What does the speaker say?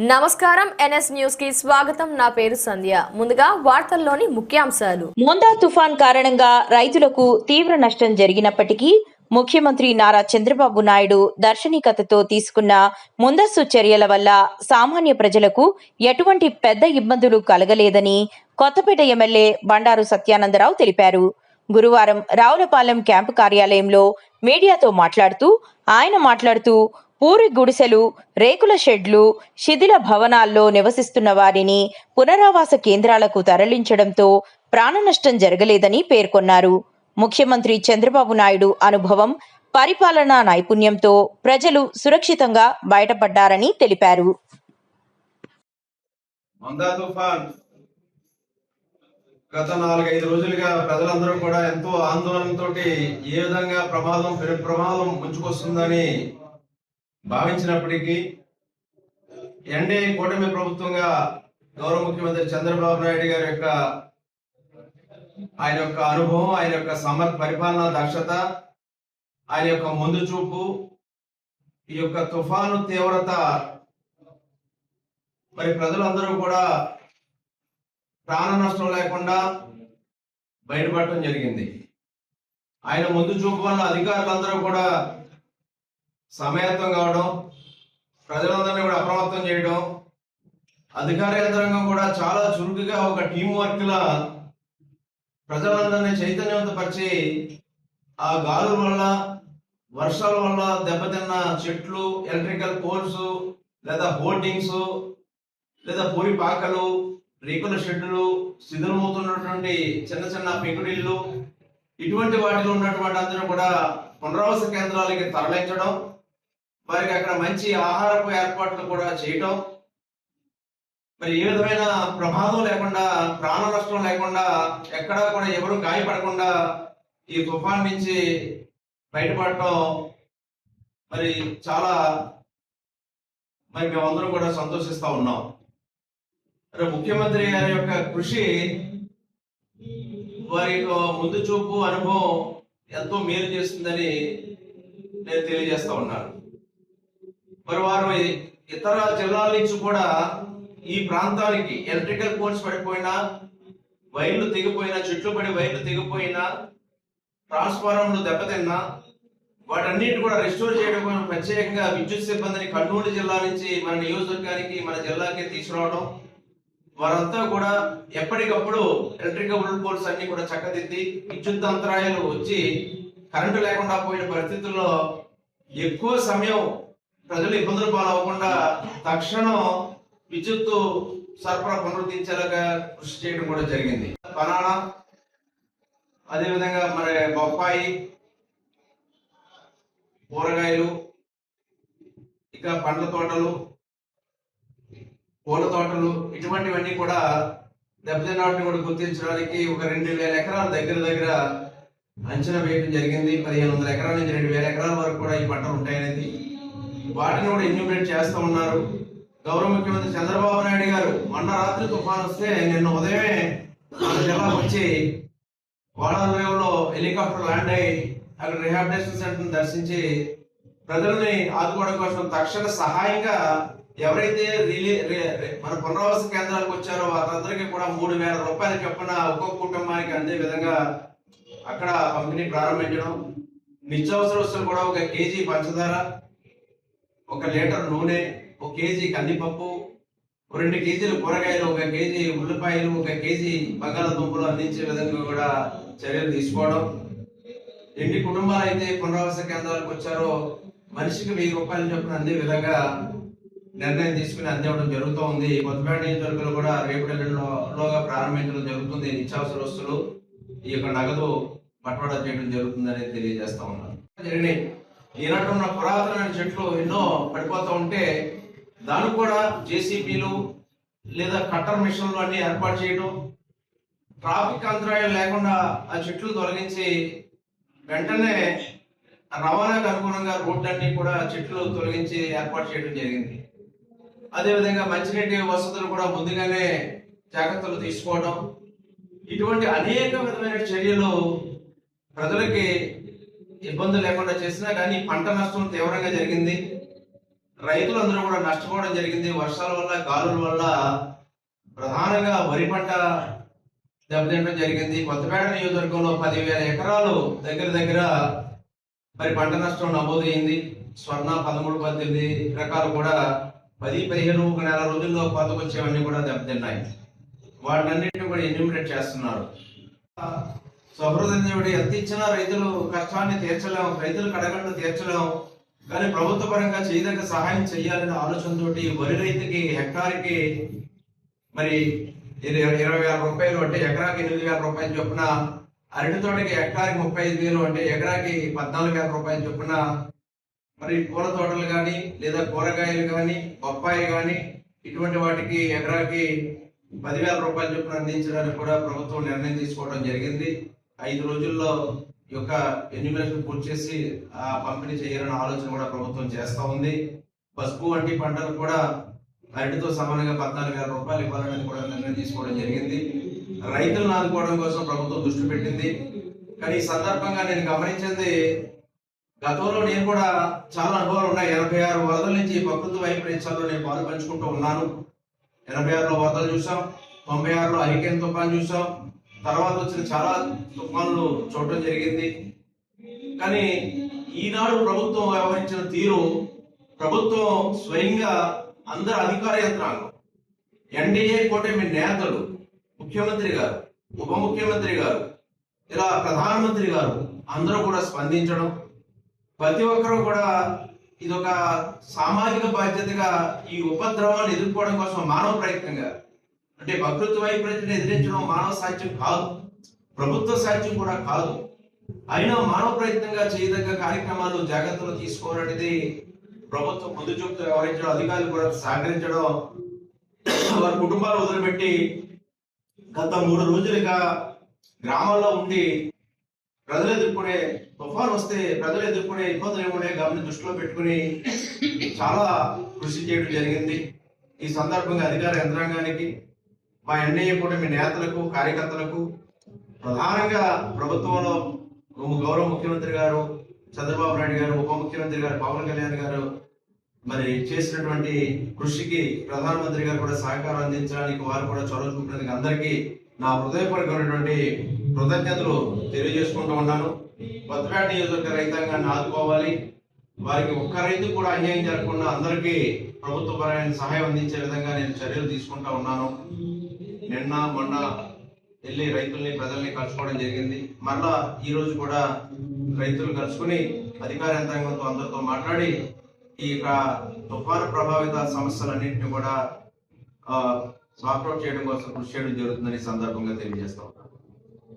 నమస్కారం ఎన్ఎస్ న్యూస్కి స్వాగతం. నా పేరు సంధ్య. ముందుగా వార్తల్లోని ముఖ్యాంశాలు. మోందా తుఫాన్ కారణంగా రైతులకు తీవ్ర నష్టం జరిగినప్పటికీ ముఖ్యమంత్రి నారా చంద్రబాబు నాయుడు దర్శనికతతో తీసుకున్న ముందస్తు చర్యల వల్ల సామాన్య ప్రజలకు ఎటువంటి పెద్ద ఇబ్బందులు కలగలేదని కొత్తపేట ఎమ్మెల్యే బండారు సత్యానందరావు తెలిపారు. గురువారం రావులపాలెం క్యాంపు కార్యాలయంలో మీడియాతో మాట్లాడుతూ ఆయన మాట్లాడుతూ పూరి గుడిసెలు రేకుల షెడ్లు శిథిల భవనాల్లో నివసిస్తున్న వారిని పునరావాస కేంద్రాలకు తరలించడంతో ప్రాణ నష్టం జరగలేదని పేర్కొన్నారు. ముఖ్యమంత్రి చంద్రబాబు నాయుడు అనుభవం పరిపాలనా నైపుణ్యంతో ప్రజలు సురక్షితంగా బయటపడ్డారని తెలిపారు. గత నాలుగైదు రోజులుగా ప్రజలందరూ కూడా ఎంతో ఆందోళనతోటి ఏ విధంగా ప్రమాదం పెను ప్రమాదం ముంచుకొస్తుందని భావించినప్పటికీ ఎన్డీఏ కూటమి ప్రభుత్వంగా గౌరవ ముఖ్యమంత్రి చంద్రబాబు నాయుడు గారి యొక్క ఆయన యొక్క అనుభవం ఆయన యొక్క సమర్ పరిపాలనా దక్షత ఆయన యొక్క ముందు చూపు ఈ యొక్క తుఫాను తీవ్రత మరి ప్రజలందరూ కూడా ప్రాణ నష్టం లేకుండా బయటపడటం జరిగింది. ఆయన ముందు చూపు వల్ల అధికారులందరూ కూడా సమయత్వం కావడం ప్రజలందరినీ కూడా అప్రమత్తం చేయడం అధికార యంత్రాంగం కూడా చాలా చురుకుగా ఒక టీం వర్క్ లా ప్రజలందరినీ చైతన్యవంతపరిచి ఆ గాలుల వల్ల వర్షాల వల్ల దెబ్బతిన్న చెట్లు ఎలక్ట్రికల్ పోల్స్ లేదా హోర్డింగ్స్ లేదా పూరి పాకలు రేకుల షెడ్డులు శిథిలమవుతున్నటువంటి చిన్న చిన్న పెంకుడిళ్ళు ఇటువంటి వాటిలో ఉన్నటువంటి అందరూ కూడా పునరావాస కేంద్రాలకి తరలించడం వారికి అక్కడ మంచి ఆహారపు ఏర్పాట్లు కూడా చేయటం. మరి ఏ విధమైన ప్రమాదం లేకుండా ప్రాణ నష్టం లేకుండా ఎక్కడా కూడా ఎవరు గాయపడకుండా ఈ తుఫాన్ నుంచి బయటపడటం. మరి చాలా మరి మేమందరం కూడా సంతోషిస్తా ఉన్నాం. మరి ముఖ్యమంత్రి గారి యొక్క కృషి వారి యొక్క ముందు చూపు అనుభవం ఎంతో మేలు చేస్తుందని నేను తెలియజేస్తా ఉన్నాను. మరి వారు ఇతర జిల్లాల నుంచి కూడా ఈ ప్రాంతానికి ఎలక్ట్రికల్ పోల్స్ పడిపోయినా వైర్లు తెగిపోయినా చెట్లు పడి వైర్లు తెగిపోయినా ట్రాన్స్ఫార్మర్లు దెబ్బతిన్నా వాటన్నిటి కూడా రెస్టోర్ చేయడం కోసం ప్రత్యేకంగా విద్యుత్ సిబ్బందిని కర్నూలు జిల్లా నుంచి మన నియోజకవర్గానికి మన జిల్లాకి తీసుకురావడం వారంతా కూడా ఎప్పటికప్పుడు ఎలక్ట్రికల్ పోల్స్ అన్ని కూడా చక్కదిద్ది విద్యుత్ అంతరాయాలు వచ్చి కరెంటు లేకుండా పోయిన పరిస్థితుల్లో ఎక్కువ సమయం ప్రజలు ఇబ్బందులు పాలవకుండా తక్షణం విద్యుత్ సరఫరా పునరుద్ధరించేలాగా కృషి చేయడం కూడా జరిగింది. బనానా అదేవిధంగా మరి బొప్పాయి కూరగాయలు ఇక పండ్ల తోటలు పూల తోటలు ఇటువంటివన్నీ కూడా దెబ్బతిన్నవాటిని కూడా గుర్తించడానికి ఒక రెండు వేల ఎకరాల దగ్గర దగ్గర అంచనా వేయడం జరిగింది. పదిహేను వందల ఎకరాల నుంచి రెండు వేల ఎకరాల వరకు కూడా ఈ పంటలు ఉంటాయనేది వాటిని కూడా ఎన్యూమినేట్ చేస్తూ ఉన్నారు. గౌరవ ముఖ్యమంత్రి చంద్రబాబు నాయుడు గారు మొన్న రాత్రి తుఫాన్ వస్తే నిన్న ఉదయమే మన జిల్లాకు వచ్చి వాడలో హెలికాప్టర్ ల్యాండ్ అయ్యి అక్కడ రిహాబిలిటేషన్ సెంటర్ దర్శించి ప్రజల్ని ఆదుకోవడం కోసం తక్షణ సహాయంగా ఎవరైతే రిలీ మన పునరావాస కేంద్రాలకు వచ్చారో వారందరికీ కూడా మూడు వేల రూపాయలు చొప్పున ఒక్కొక్క కుటుంబానికి అందే విధంగా అక్కడ పంపిణీ ప్రారంభించడం. నిత్యావసర వస్తువులు కూడా ఒక కేజీ పంచదార. ఒక లీటర్ నూనె ఒక కేజీ కందిపప్పు రెండు కేజీలు కూరగాయలు ఒక కేజీ ఉల్లిపాయలు ఒక కేజీ బంగాళదుంపలు అందించే విధంగా కూడా చర్యలు తీసుకోవడం. ఎన్ని కుటుంబాలు అయితే పునరావాస కేంద్రాలకు వచ్చారో మనిషికి వెయ్యి రూపాయలు చొప్పున అందే విధంగా నిర్ణయం తీసుకుని అందివ్వడం జరుగుతూ ఉంది. కొత్తపేట నియోజకవర్గంలో కూడా రేపు లోగా ప్రారంభించడం జరుగుతుంది. నిత్యావసర వస్తువులు ఈ యొక్క నగదు బట్వాడా చేయడం జరుగుతుందని తెలియజేస్తా ఉన్నాను. జరిగినాయి ఈనాటి ఉన్న పురాతనమైన చెట్లు ఎన్నో పడిపోతూ ఉంటే దానికి కూడా జేసీబీలు లేదా కట్టర్ మిషన్లు అన్ని ఏర్పాటు చేయడం ట్రాఫిక్ అంతరాయం లేకుండా ఆ చెట్లు తొలగించి వెంటనే రవాణాకు అనుగుణంగా రోడ్లన్నీ కూడా చెట్లు తొలగించి ఏర్పాటు చేయడం జరిగింది. అదేవిధంగా మంచినీటి వసతులు కూడా ముందుగానే జాగ్రత్తలు తీసుకోవడం ఇటువంటి అనేక విధమైన చర్యలు ప్రజలకి ఇబ్బందులు లేకుండా చేసినా కానీ పంట నష్టం తీవ్రంగా జరిగింది. రైతులందరూ కూడా నష్టపోవడం జరిగింది. వర్షాల వల్ల గాలుల వల్ల ప్రధానంగా వరి పంట దెబ్బతింటడం జరిగింది. కొత్తపేట నియోజకవర్గంలో పదివేల ఎకరాలు దగ్గర దగ్గర మరి పంట నష్టం నమోదైంది స్వర్ణ పదమూడు పద్దెనిమిది రకాలు కూడా పది పదిహేను ఒక నెల రోజుల్లో కొత్తకు కూడా దెబ్బతిన్నాయి. వాటినన్నింటినీ కూడా ఎన్యూమినేట్ చేస్తున్నారు. సహృదయుడు ఎంత ఇచ్చినా రైతులు కష్టాన్ని తీర్చలేము రైతులు కడగండు తీర్చలేం కానీ ప్రభుత్వ పరంగా చేయదగ్గ సహాయం చేయాలనే ఆలోచనతోటి వరి రైతుకి హెక్టార్కి మరి ఇరవై వేల రూపాయలు అంటే ఎకరాకి ఎనిమిది వేల రూపాయలు చొప్పున అరటి తోటకి హెక్టార్కి ముప్పై ఐదు వేలు అంటే ఎకరాకి పద్నాలుగు వేల రూపాయలు చొప్పున మరి పూల తోటలు కానీ లేదా కూరగాయలు కానీ బొప్పాయి కానీ ఇటువంటి వాటికి ఎకరాకి పదివేల రూపాయల చొప్పున అందించడానికి కూడా ప్రభుత్వం నిర్ణయం తీసుకోవడం జరిగింది. ఐదు రోజుల్లో ఈ యొక్క ఎన్యూమినేషన్ పూర్తి చేసి ఆ పంపిణీ చేయాలన్న ఆలోచన కూడా ప్రభుత్వం చేస్తూ ఉంది. పసుపు వంటి పంటలు కూడా అరటితో సమానంగా పద్నాలుగు వేల రూపాయలు ఇవ్వాలని కూడా నిర్ణయం తీసుకోవడం జరిగింది. రైతులను ఆదుకోవడం కోసం ప్రభుత్వం దృష్టి పెట్టింది. కానీ ఈ సందర్భంగా నేను గమనించింది గతంలో నేను కూడా చాలా అనుభవాలు ఉన్నాయి. ఎనభై ఆరు వరదల నుంచి ప్రకృతి వైపరీత్యాల్లో నేను పాలు పంచుకుంటూ ఉన్నాను. ఎనభై ఆరులో వరదలు చూసాం తొంభై ఆరులో హరికేన్ తుఫాన్ చూసాం తర్వాత వచ్చిన చాలా తుఫాన్లు చూడటం జరిగింది. కానీ ఈనాడు ప్రభుత్వం వ్యవహరించిన తీరు ప్రభుత్వం స్వయంగా అందరు అధికార యంత్రాంగం ఎన్డీఏ కూటమి నేతలు ముఖ్యమంత్రి గారు ఉప ముఖ్యమంత్రి గారు ఇలా ప్రధానమంత్రి గారు అందరూ కూడా స్పందించడం ప్రతి ఒక్కరూ కూడా ఇది ఒక సామాజిక బాధ్యతగా ఈ ఉపద్రవాన్ని ఎదుర్కోవడం కోసం మానవ ప్రయత్నంగా అంటే ప్రకృతి వైపరీత్యం ఎదిరించడం మానవ సాధ్యం కాదు. ప్రభుత్వ సాధ్యం కూడా కాదు. అయినా మానవ ప్రయత్నంగా చేయదగ్గ కార్యక్రమాలు జాగ్రత్తలు తీసుకోవాలనేది ప్రభుత్వం ముందు చూపుతూ వ్యవహరించడం అధికారులు కూడా సహకరించడం వారి కుటుంబాలు వదిలిపెట్టి గత మూడు రోజులుగా గ్రామాల్లో ఉండి ప్రజలు ఎదుర్కొనే తుఫాన్ వస్తే ప్రజలు ఎదుర్కొనే ఇబ్బందులు ఏముండే గమని దృష్టిలో పెట్టుకుని చాలా కృషి చేయడం జరిగింది. ఈ సందర్భంగా అధికార యంత్రాంగానికి మా ఎన్ఐఏ కూడా మీ నేతలకు కార్యకర్తలకు ప్రధానంగా ప్రభుత్వంలో గౌరవ ముఖ్యమంత్రి గారు చంద్రబాబు నాయుడు గారు ఉప ముఖ్యమంత్రి గారు పవన్ కళ్యాణ్ గారు మరి చేసినటువంటి కృషికి ప్రధానమంత్రి గారు కూడా సహకారం అందించడానికి వారు కూడా చొరవ చూపినందుకు అందరికీ నా హృదయపూర్వకమైనటువంటి కృతజ్ఞతలు తెలియజేసుకుంటూ ఉన్నాను. కొత్తపేట నియోజకవర్గ రైతాంగాన్ని ఆదుకోవాలి. వారికి ఒక్క రైతు కూడా అన్యాయం జరగకుండా అందరికీ ప్రభుత్వ పరమైన సహాయం అందించే విధంగా నేను చర్యలు తీసుకుంటా ఉన్నాను. నిన్న మొన్న వెళ్ళి రైతుల్ని ప్రజల్ని కలుసుకోవడం జరిగింది. మరలా ఈ రోజు కూడా రైతులు కలుసుకుని అధికార యంత్రాంగంతో అందరితో మాట్లాడి ఈ యొక్క తుఫాను ప్రభావిత సమస్యలన్నింటినీ కూడా సార్ట్అవుట్ చేయడం కోసం కృషి చేయడం జరుగుతుందని సందర్భంగా తెలియజేస్తా ఉన్నాను